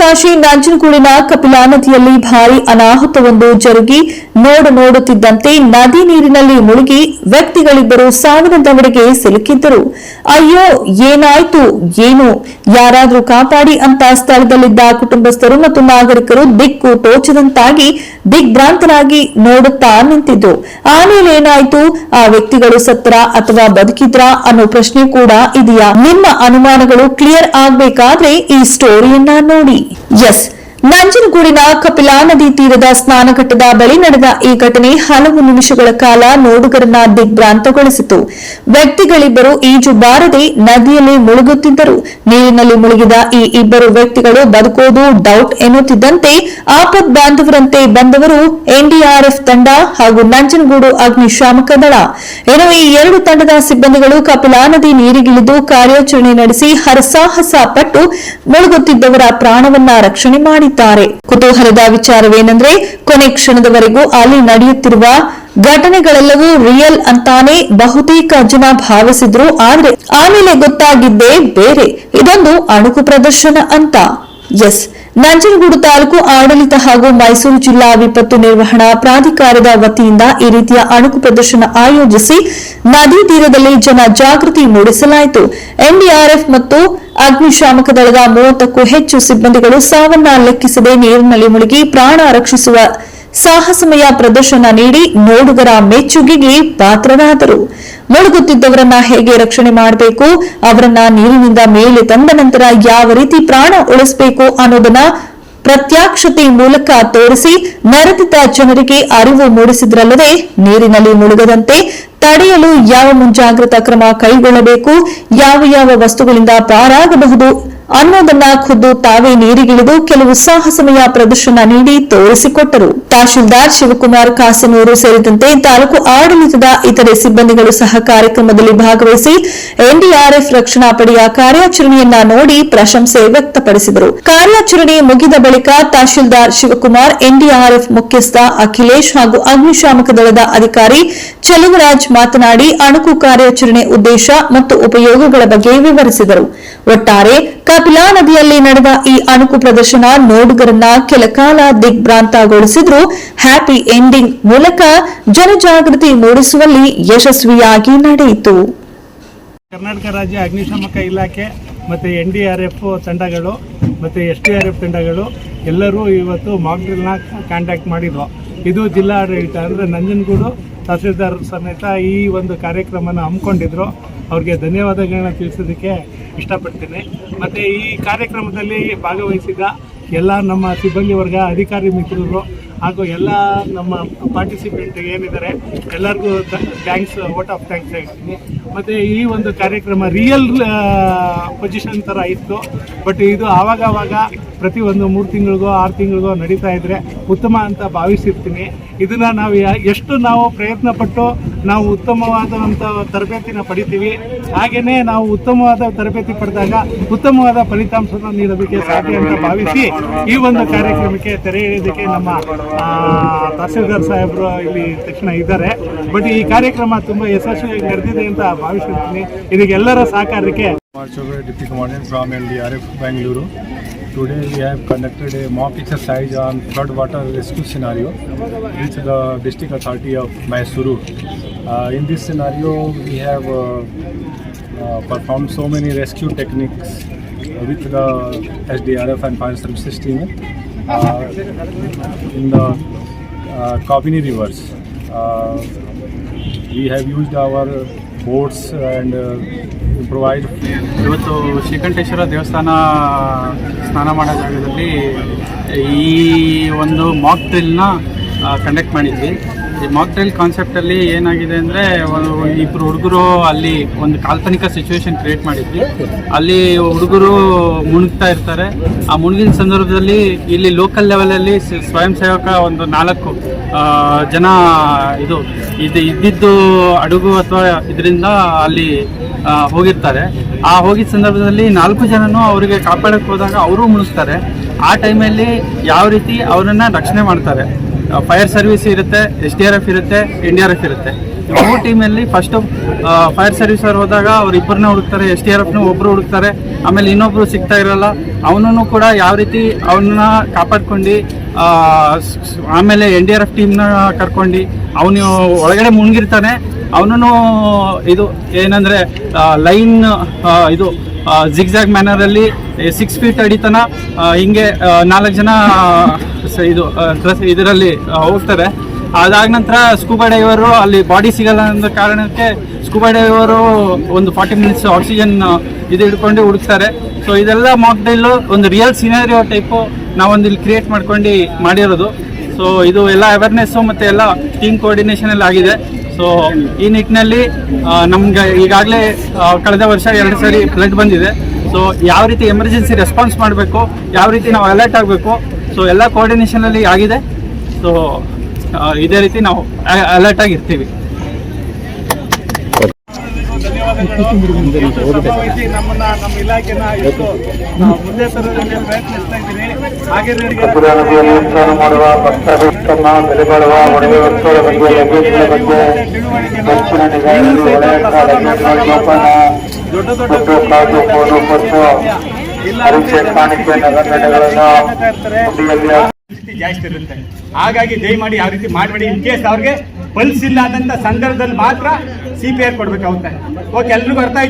ಕಾಶಿ ನಂಜನಗೂಡಿನ ಕಪಿಲಾ ನದಿಯಲ್ಲಿ ಭಾರಿ ಅನಾಹುತವೊಂದು ಜರುಗಿ ನೋಡು ನೋಡುತ್ತಿದ್ದಂತೆ ನದಿ ನೀರಿನಲ್ಲಿ ಮುಳುಗಿ ವ್ಯಕ್ತಿಗಳಿಬ್ಬರು ಸಾವಿನ ದವಡೆಗೆ ಸಿಲುಕಿದ್ದರು. ಅಯ್ಯೋ, ಏನಾಯ್ತು? ಏನು? ಯಾರಾದ್ರೂ ಕಾಪಾಡಿ ಅಂತ ಸ್ಥಳದಲ್ಲಿದ್ದ ಕುಟುಂಬಸ್ಥರು ಮತ್ತು ನಾಗರಿಕರು ದಿಕ್ಕು ತೋಚದಂತಾಗಿ ದಿಗ್ಭ್ರಾಂತರಾಗಿ ನೋಡುತ್ತಾ ನಿಂತಿದ್ದು. ಆಮೇಲೆ ಏನಾಯ್ತು? ಆ ವ್ಯಕ್ತಿಗಳು ಸತ್ರ ಅಥವಾ ಬದುಕಿದ್ರ ಅನ್ನೋ ಪ್ರಶ್ನೆ ಕೂಡ ಇದೆಯಾ? ನಿಮ್ಮ ಅನುಮಾನಗಳು ಕ್ಲಿಯರ್ ಆಗ್ಬೇಕಾದ್ರೆ ಈ ಸ್ಟೋರಿಯನ್ನ ನೋಡಿ. ಎಸ್ ನಂಜನಗೂಡಿನ ಕಪಿಲಾ ನದಿ ತೀರದ ಸ್ನಾನಘಟ್ಟದ ಬಳಿ ನಡೆದ ಈ ಘಟನೆ ಹಲವು ನಿಮಿಷಗಳ ಕಾಲ ನೋಡುಗರನ್ನ ದಿಗ್ಭ್ರಾಂತಗೊಳಿಸಿತು. ವ್ಯಕ್ತಿಗಳಿಬ್ಬರು ಈಜು ಬಾರದೆ ನದಿಯಲ್ಲಿ ಮುಳುಗುತ್ತಿದ್ದರು. ನೀರಿನಲ್ಲಿ ಮುಳುಗಿದ ಈ ಇಬ್ಬರು ವ್ಯಕ್ತಿಗಳು ಬದುಕೋದು ಡೌಟ್ ಎನ್ನುತ್ತಿದ್ದಂತೆ ಆಪತ್ ಬಾಂಧವರಂತೆ ಬಂದವರು ಎನ್ಡಿಆರ್ಎಫ್ ತಂಡ ಹಾಗೂ ನಂಜನಗೂಡು ಅಗ್ನಿಶಾಮಕ ದಳ. ಇನ್ನು ಈ ಎರಡು ತಂಡದ ಸಿಬ್ಬಂದಿಗಳು ಕಪಿಲಾ ನದಿ ನೀರಿಗಿಳಿದು ಕಾರ್ಯಾಚರಣೆ ನಡೆಸಿ ಹರಸಾಹಸ ಪಟ್ಟು ಮುಳುಗುತ್ತಿದ್ದವರ ಪ್ರಾಣವನ್ನ ರಕ್ಷಣೆ ಮಾಡಿದ್ದಾರೆ ಕುತೂಹಲದ ವಿಚಾರವೇನೆಂದ್ರೆ, ಕೊನೆ ಕ್ಷಣದವರೆಗೂ ಅಲ್ಲಿ ನಡೆಯುತ್ತಿರುವ ಘಟನೆಗಳೆಲ್ಲವೂ ರಿಯಲ್ ಅಂತಾನೆ ಬಹುತೇಕ ಜನ ಭಾವಿಸಿದ್ರು. ಆದ್ರೆ ಆಮೇಲೆ ಗೊತ್ತಾಗಿದ್ದೇ ಬೇರೆ. ಇದೊಂದು ಅಣುಕು ಪ್ರದರ್ಶನ ಅಂತ. ಎಸ್ ನಂಜನಗೂಡು ತಾಲೂಕು ಆಡಳಿತ ಹಾಗೂ ಮೈಸೂರು ಜಿಲ್ಲಾ ವಿಪತ್ತು ನಿರ್ವಹಣಾ ಪ್ರಾಧಿಕಾರದ ವತಿಯಿಂದ ಈ ರೀತಿಯ ಅಣುಕು ಪ್ರದರ್ಶನ ಆಯೋಜಿಸಿ ನದಿ ತೀರದಲ್ಲಿ ಜನ ಜಾಗೃತಿ ಮೂಡಿಸಲಾಯಿತು. ಎನ್ಡಿಆರ್ಎಫ್ ಮತ್ತು ಅಗ್ನಿಶಾಮಕ ದಳದ ಮೂವತ್ತಕ್ಕೂ ಹೆಚ್ಚು ಸಿಬ್ಬಂದಿಗಳು ಸಾವನ್ನ ಲೆಕ್ಕಿಸದೆ ನೀರಿನಲ್ಲಿ ಮುಳುಗಿ ಪ್ರಾಣ ರಕ್ಷಿಸುವ ಸಾಹಸಮಯ ಪ್ರದರ್ಶನ ನೀಡಿ ನೋಡುಗರ ಮೆಚ್ಚುಗೆಗೆ ಪಾತ್ರರಾದರು. ಮುಳುಗುತ್ತಿದ್ದವರನ್ನ ಹೇಗೆ ರಕ್ಷಣೆ ಮಾಡಬೇಕು, ಅವರನ್ನ ನೀರಿನಿಂದ ಮೇಲೆ ತಂದ ನಂತರ ಯಾವ ರೀತಿ ಪ್ರಾಣ ಉಳಿಸಬೇಕು ಅನ್ನೋದನ್ನ ಪ್ರತ್ಯಕ್ಷತೆ ಮೂಲಕ ತೋರಿಸಿ ನರತಿತ ಜನರಿಗೆ ಅರಿವು ಮೂಡಿಸಿದ್ರಲ್ಲದೆ ನೀರಿನಲ್ಲಿ ಮುಳುಗದಂತೆ ತಡೆಯಲು ಯಾವ ಮುಂಜಾಗ್ರತಾ ಕ್ರಮ ಕೈಗೊಳ್ಳಬೇಕು, ಯಾವ ಯಾವ ವಸ್ತುಗಳಿಂದ ಪಾರಾಗಬಹುದು ಅನ್ನೋದನ್ನ ಖುದ್ದು ತಾವೇ ನೀರಿಗಿಳಿದು ಕೆಲವು ಸಾಹಸಮಯ ಪ್ರದರ್ಶನ ನೀಡಿ ತೋರಿಸಿಕೊಟ್ಟರು. ತಹಶೀಲ್ದಾರ್ ಶಿವಕುಮಾರ್ ಕಾಸನೂರು ಸೇರಿದಂತೆ ತಾಲೂಕು ಆಡಳಿತದ ಇತರೆ ಸಿಬ್ಬಂದಿಗಳು ಸಹ ಕಾರ್ಯಕ್ರಮದಲ್ಲಿ ಭಾಗವಹಿಸಿ ಎನ್ಡಿಆರ್ಎಫ್ ರಕ್ಷಣಾ ಪಡೆಯ ಕಾರ್ಯಾಚರಣೆಯನ್ನ ನೋಡಿ ಪ್ರಶಂಸೆ ವ್ಯಕ್ತಪಡಿಸಿದರು. ಕಾರ್ಯಾಚರಣೆ ಮುಗಿದ ಬಳಿಕ ತಹಶೀಲ್ದಾರ್ ಶಿವಕುಮಾರ್, ಎನ್ಡಿಆರ್ಎಫ್ ಮುಖ್ಯಸ್ಥ ಅಖಿಲೇಶ್ ಹಾಗೂ ಅಗ್ನಿಶಾಮಕ ದಳದ ಅಧಿಕಾರಿ ಚೆಲುವರಾಜ್ ಮಾತನಾಡಿ, ಅಣುಕು ಕಾರ್ಯಾಚರಣೆ ಉದ್ದೇಶ ಮತ್ತು ಉಪಯೋಗಗಳ ಬಗ್ಗೆ ವಿವರಿಸಿದರು. ಒಟ್ಟಾರೆ, ಕಪಿಲಾ ನದಿಯಲ್ಲಿ ನಡೆದ ಈ ಅಣುಕು ಪ್ರದರ್ಶನ ನೋಡುಗರನ್ನ ಕೆಲಕಾಲ ದಿಗ್ಭ್ರಾಂತಗೊಳಿಸಿದ್ರು. ಹ್ಯಾಪಿ ಎಂಡಿಂಗ್ ಮೂಲಕ ಜನಜಾಗೃತಿ ಮೂಡಿಸುವಲ್ಲಿ ಯಶಸ್ವಿಯಾಗಿ ನಡೆಯಿತು. ಕರ್ನಾಟಕ ರಾಜ್ಯ ಅಗ್ನಿಶಾಮಕ ಇಲಾಖೆ ಮತ್ತು ಎನ್ ಡಿ ಆರ್ ಎಫ್ ತಂಡಗಳು ಮತ್ತು ಎಸ್ ಡಿ ಆರ್ ಎಫ್ ತಂಡಗಳು ಎಲ್ಲರೂ ಇವತ್ತು ಮಾಕ್ ಡ್ರಿಲ್ನ ಕಾಂಟ್ಯಾಕ್ಟ್ ಮಾಡಿದ್ರು ಇದು ಜಿಲ್ಲಾಡಳಿತ ಅಂದರೆ ನಂಜನಗೂಡು ತಹಸೀಲ್ದಾರ್ ಸಮೇತ ಈ ಒಂದು ಕಾರ್ಯಕ್ರಮನ ಹಮ್ಮಿಕೊಂಡಿದ್ರು. ಅವ್ರಿಗೆ ಧನ್ಯವಾದಗಳನ್ನ ತಿಳಿಸೋದಕ್ಕೆ ಇಷ್ಟಪಡ್ತೀನಿ. ಮತ್ತು ಈ ಕಾರ್ಯಕ್ರಮದಲ್ಲಿ ಭಾಗವಹಿಸಿದ ಎಲ್ಲ ನಮ್ಮ ಸಿಬ್ಬಂದಿ ವರ್ಗ, ಅಧಿಕಾರಿ ಮಿತ್ರರು ಹಾಗೂ ಎಲ್ಲ ನಮ್ಮ ಪಾರ್ಟಿಸಿಪೆಂಟ್ ಏನಿದ್ದಾರೆ, ಎಲ್ಲರಿಗೂ ಥ್ಯಾಂಕ್ಸ್ ವೋಟ್ ಆಫ್ ಥ್ಯಾಂಕ್ಸ್ ಹೇಳ್ತೀನಿ. ಮತ್ತು ಈ ಒಂದು ಕಾರ್ಯಕ್ರಮ ರಿಯಲ್ ಪೊಸಿಷನ್ ಥರ ಇತ್ತು. ಬಟ್ ಇದು ಆವಾಗವಾಗ ಆವಾಗ ಪ್ರತಿ ಒಂದು ಮೂರು ತಿಂಗಳಿಗೋ, ಆರು ತಿಂಗಳಿಗೋ ನಡೀತಾ ಇದ್ದರೆ ಉತ್ತಮ ಅಂತ ಭಾವಿಸಿರ್ತೀನಿ. ಇದನ್ನು ನಾವು ಎಷ್ಟು ನಾವು ಪ್ರಯತ್ನ ಪಟ್ಟು ನಾವು ಉತ್ತಮವಾದಂಥ ತರಬೇತಿನ ಪಡಿತೀವಿ ಹಾಗೆಯೇ ನಾವು ಉತ್ತಮವಾದ ತರಬೇತಿ ಪಡೆದಾಗ ಉತ್ತಮವಾದ ಫಲಿತಾಂಶನ ನೀಡೋದಕ್ಕೆ ಸಾಧ್ಯ ಅಂತ ಭಾವಿಸಿ ಈ ಒಂದು ಕಾರ್ಯಕ್ರಮಕ್ಕೆ ತೆರೆ ಎಳೆಯೋದಕ್ಕೆ ನಮ್ಮ ತಹಸೀಲ್ದಾರ್ ಸಾಹೇಬರು ಇಲ್ಲಿ ತಕ್ಷಣ ಇದ್ದಾರೆ. ಬಟ್ ಈ ಕಾರ್ಯಕ್ರಮ ತುಂಬ ಯಶಸ್ವಿಯಾಗಿ ನಡೆದಿದೆ ಅಂತ ಭಾವಿಸಿರ್ತೀನಿ ಇದಕ್ಕೆಲ್ಲರ ಸಹಕಾರಕ್ಕೆ Kumar Chobre, Deputy Commandant from LDRF Bangalore. Today we have conducted a mock exercise on flood water rescue scenario with the district authority of Mysuru. Uh, in this scenario, we have uh, uh, performed so many rescue techniques with the SDRF and fire services team uh, in the uh, Kabini rivers. Uh, we have used our boats and provide ಇವತ್ತು ಶ್ರೀಕಂಠೇಶ್ವರ ದೇವಸ್ಥಾನ ಸ್ನಾನ ಮಾಡೋ ಜಾಗದಲ್ಲಿ ಈ ಒಂದು mock ಡ್ರಿಲ್ನ conduct ಮಾಡಿದ್ವಿ. ಈ ಮಾಕ್ ಡ್ರಿಲ್ ಕಾನ್ಸೆಪ್ಟಲ್ಲಿ ಏನಾಗಿದೆ ಅಂದರೆ ಇಬ್ಬರು ಹುಡುಗರು ಅಲ್ಲಿ ಒಂದು ಕಾಲ್ಪನಿಕ ಸಿಚುವೇಶನ್ ಕ್ರಿಯೇಟ್ ಮಾಡಿದ್ವಿ. ಅಲ್ಲಿ ಹುಡುಗರು ಮುಣುಗ್ತಾ ಇರ್ತಾರೆ. ಆ ಮುಳುಗಿನ ಸಂದರ್ಭದಲ್ಲಿ ಇಲ್ಲಿ ಲೋಕಲ್ ಲೆವೆಲಲ್ಲಿ ಸ್ವಯಂ ಸೇವಕ ಒಂದು ನಾಲ್ಕು ಜನ ಇದು ಇದು ಇದ್ದಿದ್ದು ಅಡುಗು ಅಥವಾ ಇದರಿಂದ ಅಲ್ಲಿ ಹೋಗಿರ್ತಾರೆ. ಆ ಹೋಗಿದ ಸಂದರ್ಭದಲ್ಲಿ ನಾಲ್ಕು ಜನನು ಅವರಿಗೆ ಕಾಪಾಡಕ್ಕೆ ಹೋದಾಗ ಅವರು ಮುಳುಗ್ತಾರೆ ಆ ಟೈಮಲ್ಲಿ ಯಾವ ರೀತಿ ಅವರನ್ನು ರಕ್ಷಣೆ ಮಾಡ್ತಾರೆ. ಫೈರ್ ಸರ್ವಿಸ್ ಇರುತ್ತೆ ಎಸ್ ಡಿ ಆರ್ ಎಫ್ ಇರುತ್ತೆ ಎನ್ ಡಿ ಆರ್ ಎಫ್ ಇರುತ್ತೆ. ಮೂರು ಟೀಮಲ್ಲಿ ಫಸ್ಟ್ ಫೈರ್ ಸರ್ವಿಸ್ ಅವ್ರು ಹೋದಾಗ ಅವ್ರು ಇಬ್ಬರನ್ನ ಹುಡುಕ್ತಾರೆ ಎಸ್ ಡಿ ಆರ್ ಎಫ್ನ ಒಬ್ಬರು ಹುಡುಕ್ತಾರೆ. ಆಮೇಲೆ ಇನ್ನೊಬ್ಬರು ಸಿಗ್ತಾ ಇರಲ್ಲ. ಅವನನ್ನು ಕೂಡ ಯಾವ ರೀತಿ ಅವನ್ನ ಕಾಪಾಡ್ಕೊಂಡು ಆಮೇಲೆ ಎನ್ ಡಿ ಆರ್ ಎಫ್ ಟೀಮ್ನ ಕರ್ಕೊಂಡು ಅವನು ಒಳಗಡೆ ಮುಣಗಿರ್ತಾನೆ. ಅವನನ್ನು ಇದು ಏನಂದರೆ ಲೈನ್ ಇದು ಜಿಗ್ಜಾಗ್ ಮ್ಯಾನರಲ್ಲಿ ಸಿಕ್ಸ್ ಫೀಟ್ ಅಡಿತನ ಹಿಂಗೆ ನಾಲ್ಕು ಜನ ಇದು ಇದರಲ್ಲಿ ಹೋಗ್ತಾರೆ ಅದಾದ ನಂತರ ಸ್ಕೂಬಾ ಡೈವರು ಅಲ್ಲಿ ಬಾಡಿ ಸಿಗಲ್ಲ ಅನ್ನೋ ಕಾರಣಕ್ಕೆ ಸ್ಕೂಬಾ ಡೈವರು ಒಂದು ಫಾರ್ಟಿ ಮಿನಿಟ್ಸ್ ಆಕ್ಸಿಜನ್ ಇದು ಹಿಡ್ಕೊಂಡು ಹುಡುಕ್ತಾರೆ. ಸೊ ಇದೆಲ್ಲ ಮಾಕ್ ಡ್ರಿಲ್ಲು ಒಂದು ರಿಯಲ್ ಸಿನಾರಿಯೋ ಟೈಪು ನಾವೊಂದು ಇಲ್ಲಿ ಕ್ರಿಯೇಟ್ ಮಾಡ್ಕೊಂಡು ಮಾಡಿರೋದು. ಸೊ ಇದು ಎಲ್ಲ ಅವೇರ್ನೆಸ್ಸು ಮತ್ತು ಎಲ್ಲ ಟೀಮ್ ಕೋಆರ್ಡಿನೇಷನ್ ಎಲ್ಲ ಆಗಿದೆ. ಸೊ ಈ ನಿಟ್ಟಿನಲ್ಲಿ ನಮ್ಗೆ ಈಗಾಗಲೇ ಕಳೆದ ವರ್ಷ ಎರಡು ಸಾರಿ ಫ್ಲಡ್ ಬಂದಿದೆ. ಸೊ ಯಾವ ರೀತಿ ಎಮರ್ಜೆನ್ಸಿ ರೆಸ್ಪಾನ್ಸ್ ಮಾಡಬೇಕು, ಯಾವ ರೀತಿ ನಾವು ಅಲರ್ಟ್ ಆಗಬೇಕು ಸೊ ಎಲ್ಲ ಕೋಆರ್ಡಿನೇಷನಲ್ಲಿ ಆಗಿದೆ. ಸೊ ಇದೇ ರೀತಿ ನಾವು ಅಲರ್ಟ್ ಆಗಿರ್ತೀವಿ. ಭಾಗವಹಿಸಿ ನಮ್ಮನ್ನ ನಮ್ಮ ಇಲಾಖೆನ ಇಷ್ಟು ಆ, ಮುಂದೆ ದೊಡ್ಡ ದೊಡ್ಡ ಪರಿಸ್ಥಿತಿ ಜಾಸ್ತಿ ಇರುತ್ತೆ. ಹಾಗಾಗಿ ದಯಮಾಡಿ ಯಾವ ರೀತಿ ಮಾಡಬೇಡಿ. ಇನ್ ಕೇಸ್ ಅವ್ರಿಗೆ ಪಲ್ಸ್ ಇಲ್ಲ ಆದಂತ ಸಂದರ್ಭದಲ್ಲಿ ಮಾತ್ರ ಸಿ ಪಿ ಆರ್ ಕೊಡ್ಬೇಕಾಗುತ್ತೆ ಓಕೆ ಎಲ್ರಿಗೂ ಅರ್ಥ ಆಯ್ತು?